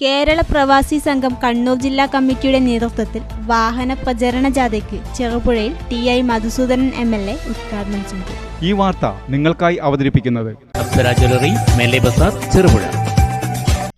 കേരള പ്രവാസി സംഘം കണ്ണൂർ ജില്ലാ കമ്മിറ്റിയുടെ നേതൃത്വത്തിൽ വാഹന പ്രചരണ ജാഥയ്ക്ക് ചെറുപുഴയിൽ T I Madhusoodanan M L A ഉദ്ഘാടനം ചെയ്തു. ഈ വാർത്ത നിങ്ങൾക്കായി അവതരിപ്പിക്കുന്നത് ചെറുപുഴ.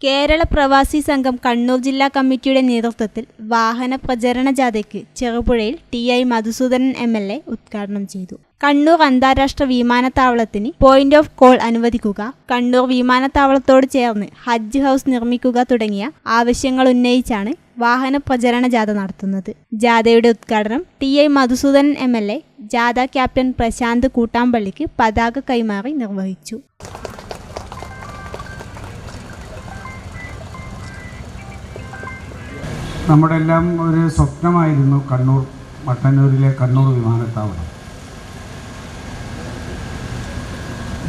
കേരള പ്രവാസി സംഘം കണ്ണൂർ ജില്ലാ കമ്മിറ്റിയുടെ നേതൃത്വത്തിൽ വാഹന പ്രചരണ ജാഥയ്ക്ക് ചെറുപുഴയിൽ T I Madhusoodanan M L A ഉദ്ഘാടനം ചെയ്തു. കണ്ണൂർ അന്താരാഷ്ട്ര വിമാനത്താവളത്തിന് പോയിന്റ് ഓഫ് കോൾ അനുവദിക്കുക കണ്ണൂർ വിമാനത്താവളത്തോട് ചേർന്ന് ഹജ്ജ് ഹൗസ് നിർമ്മിക്കുക തുടങ്ങിയ ആവശ്യങ്ങൾ ഉന്നയിച്ചാണ് വാഹന പ്രചരണ ജാഥ നടത്തുന്നത്. ജാഥയുടെ ഉദ്ഘാടനം T I Madhusoodanan M L A ജാഥ ക്യാപ്റ്റൻ പ്രശാന്ത് കൂട്ടാമ്പള്ളിക്ക് പതാക കൈമാറി നിർവഹിച്ചു. നമ്മുടെ എല്ലാം ഒരു സ്വപ്നമായിരുന്നു കണ്ണൂർ മട്ടന്നൂരിലെ കണ്ണൂർ വിമാനത്താവളം.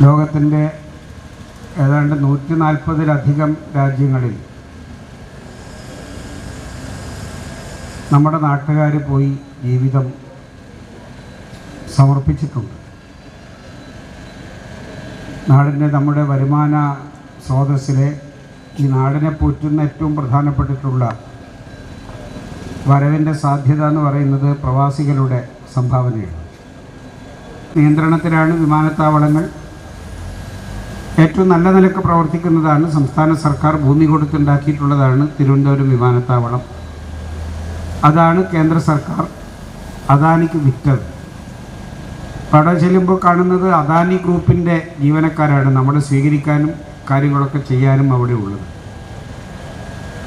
ലോകത്തിന്റെ ഏതാണ്ട് നൂറ്റി നാൽപ്പതിലധികം രാജ്യങ്ങളിൽ നമ്മുടെ നാട്ടുകാർ പോയി ജീവിതം സമർപ്പിച്ചിട്ടുണ്ട്. നാടിന്റെ നമ്മുടെ വരുമാന സ്രോതസ്സിലെ ഈ നാടിനെ പോറ്റുന്ന ഏറ്റവും പ്രധാനപ്പെട്ടിട്ടുള്ള വരവിന്റെ സാധ്യത എന്ന് പറയുന്നത് പ്രവാസികളുടെ സംഭാവനയാണ്. നിയന്ത്രണത്തിലാണ് വിമാനത്താവളങ്ങൾ. ഏറ്റവും നല്ല നിലയ്ക്ക് പ്രവർത്തിക്കുന്നതാണ് സംസ്ഥാന സർക്കാർ ഭൂമി കൊടുത്തുണ്ടാക്കിയിട്ടുള്ളതാണ് തിരുവനന്തപുരം വിമാനത്താവളം. അതാണ് കേന്ദ്ര സർക്കാർ അദാനിക്ക് വിറ്റത്. അവിടെ ചെല്ലുമ്പോൾ കാണുന്നത് അദാനി ഗ്രൂപ്പിന്റെ ജീവനക്കാരാണ്. നമ്മൾ സ്വീകരിക്കാനും കാര്യങ്ങളൊക്കെ ചെയ്യാനും അവിടെ ഉള്ളത്.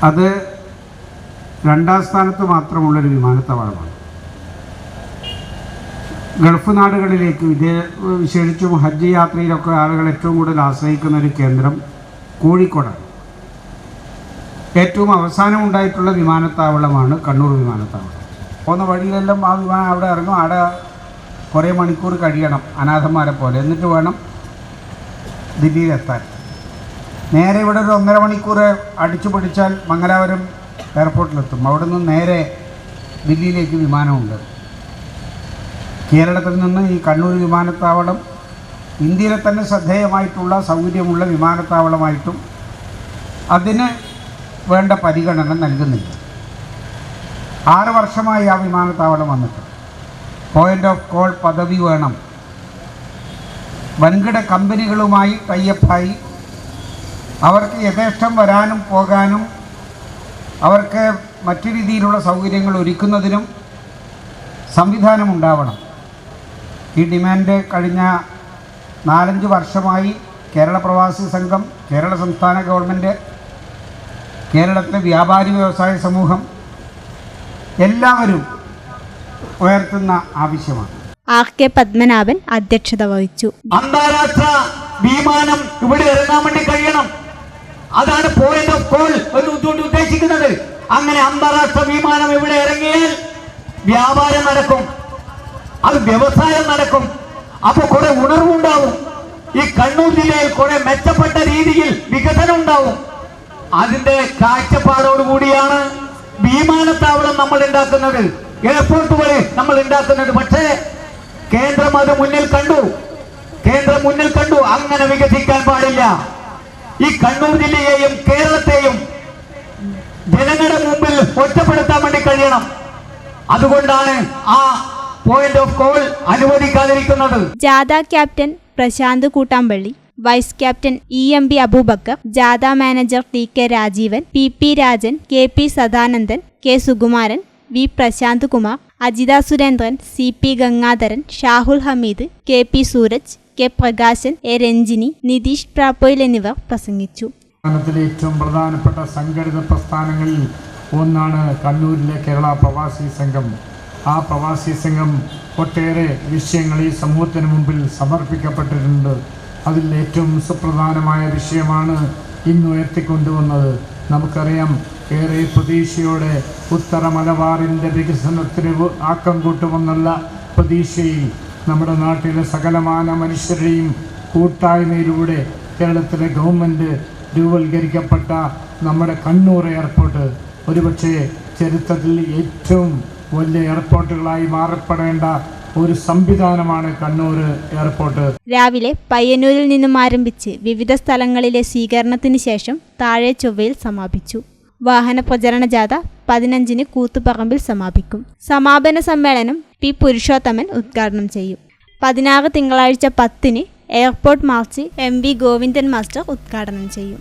അത് രണ്ടാം സ്ഥാനത്ത് മാത്രമുള്ളൊരു വിമാനത്താവളമാണ്. ഗൾഫ് നാടുകളിലേക്ക് വിദേ വിശേഷിച്ചും ഹജ്ജ് യാത്രയിലൊക്കെ ആളുകൾ ഏറ്റവും കൂടുതൽ ആശ്രയിക്കുന്ന ഒരു കേന്ദ്രം കോഴിക്കോടാണ്. ഏറ്റവും അവസാനം ഉണ്ടായിട്ടുള്ള വിമാനത്താവളമാണ് കണ്ണൂർ വിമാനത്താവളം. പോകുന്ന വഴിയിലെല്ലാം ആ വിമാനം അവിടെ ഇറങ്ങും. അവിടെ കുറേ മണിക്കൂർ കഴിയണം അനാഥന്മാരെ പോലെ. എന്നിട്ട് വേണം ദില്ലിയിലെത്താൻ. നേരെ ഇവിടെ ഒരു ഒന്നര മണിക്കൂർ അടിച്ചു പിടിച്ചാൽ മംഗലാപുരം എയർപോർട്ടിലെത്തും. അവിടെ നിന്ന് നേരെ ദില്ലിയിലേക്ക് വിമാനമുണ്ട്. കേരളത്തിൽ നിന്ന് ഈ കണ്ണൂർ വിമാനത്താവളം ഇന്ത്യയിലെ തന്നെ ശ്രദ്ധേയമായിട്ടുള്ള സൗകര്യമുള്ള വിമാനത്താവളമായിട്ടും അതിന് വേണ്ട പരിഗണന നൽകുന്നില്ല. ആറ് വർഷമായി ആ വിമാനത്താവളം വന്നിട്ട്. പോയിന്റ് ഓഫ് കോൾ പദവി വേണം. വൻകിട കമ്പനികളുമായി ടൈയപ്പായി അവർക്ക് യഥേഷ്ടം വരാനും പോകാനും അവർക്ക് മറ്റു രീതിയിലുള്ള സൗകര്യങ്ങൾ ഒരുക്കുന്നതിനും സംവിധാനം ഉണ്ടാവണം. ഈ ഡിമാൻഡ് കഴിഞ്ഞ നാലഞ്ച് വർഷമായി കേരള പ്രവാസി സംഘം കേരള സംസ്ഥാന ഗവൺമെന്റ് കേരളത്തിലെ വ്യാപാരി വ്യവസായ സമൂഹം എല്ലാവരും ഉയർത്തുന്ന ആവശ്യമാണ്. ആർ കെ പത്മനാഭൻ അധ്യക്ഷത വഹിച്ചു. അന്താരാഷ്ട്ര വിമാനം ഇവിടെ ഇറങ്ങാൻ വേണ്ടി കഴിയണം. അതാണ് പോയിന്റ് ഓഫ് കോൾ എന്ന് ഉദ്ദേശിക്കുന്നത്. അങ്ങനെ അന്താരാഷ്ട്ര വിമാനം ഇവിടെ ഇറങ്ങിയാൽ വ്യാപാരം നടക്കും. അത് വ്യവസായം നടക്കും. അപ്പൊ കുറെ ഉണർവുണ്ടാവും. ഈ കണ്ണൂർ ജില്ലയിൽ കുറെ മെച്ചപ്പെട്ട രീതിയിൽ വികസനം ഉണ്ടാവും. അതിന്റെ കാഴ്ചപ്പാടോടുകൂടിയാണ് വിമാനത്താവളം നമ്മൾ ഉണ്ടാക്കുന്നത്. എയർപോർട്ട് വരെ നമ്മൾ ഉണ്ടാക്കുന്നത്. പക്ഷേ കേന്ദ്രം അത് മുന്നിൽ കണ്ടു. കേന്ദ്രം മുന്നിൽ കണ്ടു. അങ്ങനെ വികസിക്കാൻ പാടില്ല. ഈ കണ്ണൂർ ജില്ലയെയും കേരളത്തെയും ജനങ്ങളുടെ മുമ്പിൽ ഒറ്റപ്പെടുത്താൻ വേണ്ടി കഴിയണം. അതുകൊണ്ടാണ് ആ പോയിന്റ് ഓഫ് കോൾ അനുവദിക്കാതിരിക്കുന്നത്. ജാഥ captain Prashanth Koottampally vice captain E M B Aboobacker ജാഥ manager T K Rajeevan P P Rajan K P Sadanandan K Sukumaran V Prashanth Kumar Ajitha Surendran C P Gangadharan Shahul Hameed K P Sooraj K Prakashan A Ranjini Nitheesh Prappoyil എന്നിവർ പ്രസംഗിച്ചു. ഏറ്റവും പ്രധാനപ്പെട്ട സംഘടിത പ്രസ്ഥാനങ്ങളിൽ ഒന്നാണ് കണ്ണൂരിലെ കേരള പ്രവാസി സംഘം. ആ പ്രവാസി സംഘം ഒട്ടേറെ വിഷയങ്ങൾ ഈ സമൂഹത്തിന് മുമ്പിൽ സമർപ്പിക്കപ്പെട്ടിട്ടുണ്ട്. അതിൽ ഏറ്റവും സുപ്രധാനമായ വിഷയമാണ് ഇന്ന് ഉയർത്തിക്കൊണ്ടുവന്നത്. നമുക്കറിയാം ഏറെ പ്രതീക്ഷയോടെ ഉത്തര മലബാറിന്റെ വികസനത്തിന് ആക്കം കൂട്ടുമെന്നുള്ള പ്രതീക്ഷയിൽ നമ്മുടെ നാട്ടിലെ സകലമാന മനുഷ്യരുടെയും കൂട്ടായ്മയിലൂടെ കേരളത്തിലെ ഗവൺമെന്റ് രൂപവൽക്കരിക്കപ്പെട്ട നമ്മുടെ കണ്ണൂർ എയർപോർട്ട് ഒരുപക്ഷെ ചരിത്രത്തിൽ ഏറ്റവും വലിയ എയർപോർട്ടുകളായി മാറപ്പെടേണ്ട ഒരു സംവിധാനമാണ് കണ്ണൂർ എയർപോർട്ട്. രാവിലെ പയ്യന്നൂരിൽ നിന്നും ആരംഭിച്ച് വിവിധ സ്ഥലങ്ങളിലെ സ്വീകരണത്തിന് ശേഷം താഴെ ചൊവ്വയിൽ സമാപിച്ചു. വാഹന പ്രചരണ ജാഥ പതിനഞ്ചിന് കൂത്തുപറമ്പിൽ സമാപിക്കും. സമാപന സമ്മേളനം പി പുരുഷോത്തമൻ ഉദ്ഘാടനം ചെയ്യും. പതിനാറ് തിങ്കളാഴ്ച പത്തിന് airport march M V Govindan master ഉദ്ഘാടനം ചെയ്യും.